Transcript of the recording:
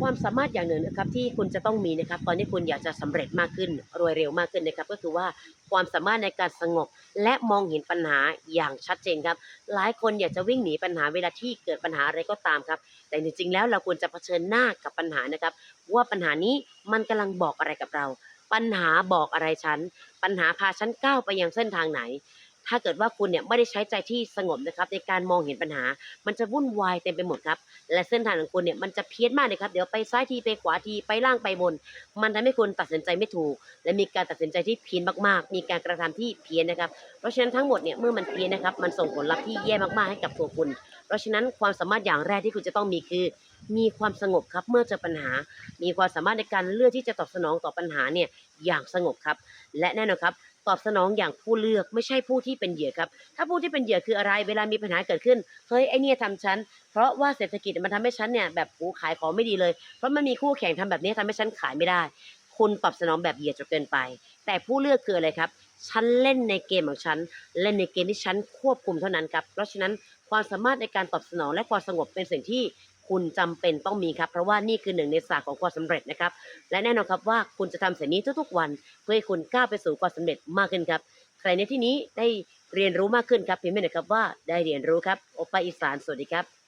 ความสามารถอย่างหนึ่งนะครับที่คุณจะต้องมีนะครับตอนนี้คุณอยากจะสำเร็จมากขึ้นรวยเร็วมากขึ้นนะครับก็คือว่าความสามารถในการสงบ และมองเห็นปัญหาอย่างชัดเจนครับ หลายคนอยากจะวิ่งหนีปัญหาเวลาที่เกิดปัญหาอะไรก็ตามครับ แต่จริงๆแล้วเราควรจะเผชิญหน้ากับปัญหานะครับ ว่าปัญหานี้มันกำลังบอกอะไรกับเรา ปัญหาบอกอะไรฉัน ปัญหาพาฉันก้าวไปยังเส้นทางไหน ถ้าเกิดว่าคุณเนี่ยไม่ได้ใช้ใจที่สงบนะครับ ในการมองเห็นปัญหา มันจะวุ่นวายเต็มไปหมดครับ และเส้นทางของคุณเนี่ยมันจะเพี้ยนมากเลยครับเดี๋ยวไปซ้ายทีไปขวาทีไปล่างไปบน มันทำให้คุณตัดสินใจไม่ถูก และมีการตัดสินใจที่เพี้ยนมากๆ มีการกระทำที่เพี้ยนนะครับ เพราะฉะนั้นทั้งหมดเนี่ยเมื่อมันเพี้ยนนะครับ มันส่งผลลัพธ์ที่แย่มากๆให้กับตัวคุณ เพราะฉะนั้นความสามารถอย่างแรกที่คุณจะต้องมีคือ มีความสงบครับเมื่อเจอปัญหา มีความสามารถในการเลือกที่จะตอบสนองต่อปัญหาเนี่ยอย่างสงบครับ และแน่นอนครับ ตอบสนองอย่างผู้เลือกไม่ใช่ผู้ที่เป็นเหยื่อครับ ถ้าผู้ที่เป็นเหยื่อคืออะไร เวลามีปัญหาเกิดขึ้นเฮ้ยไอเนี่ยทำฉัน เพราะว่าเศรษฐกิจมันทำให้ฉันเนี่ยแบบหูขายของไม่ดีเลย เพราะมันมีคู่แข่งทำแบบนี้ทำให้ฉันขายไม่ได้ คุณตอบสนองแบบเหยื่อจนเกินไป แต่ผู้เลือกคืออะไรครับฉันเล่นในเกมของฉัน เล่นในเกมที่ฉันควบคุมเท่านั้นครับ เพราะฉะนั้นความสามารถในการตอบสนองและความสงบเป็นสิ่งที่คุณจำเป็นต้องมีครับ เพราะว่านี่คือหนึ่งในศาสตร์ของความสำเร็จนะครับ และแน่นอนครับว่าคุณจะทำสิ่งนี้ทุกๆ วัน เพื่อให้คุณก้าวไปสู่ความสำเร็จมากขึ้นครับ ใครในที่นี้ได้เรียนรู้มากขึ้นครับพิมพ์ไว้หน่อยครับว่าได้เรียนรู้ครับโอปาอีสานสวัสดีครับ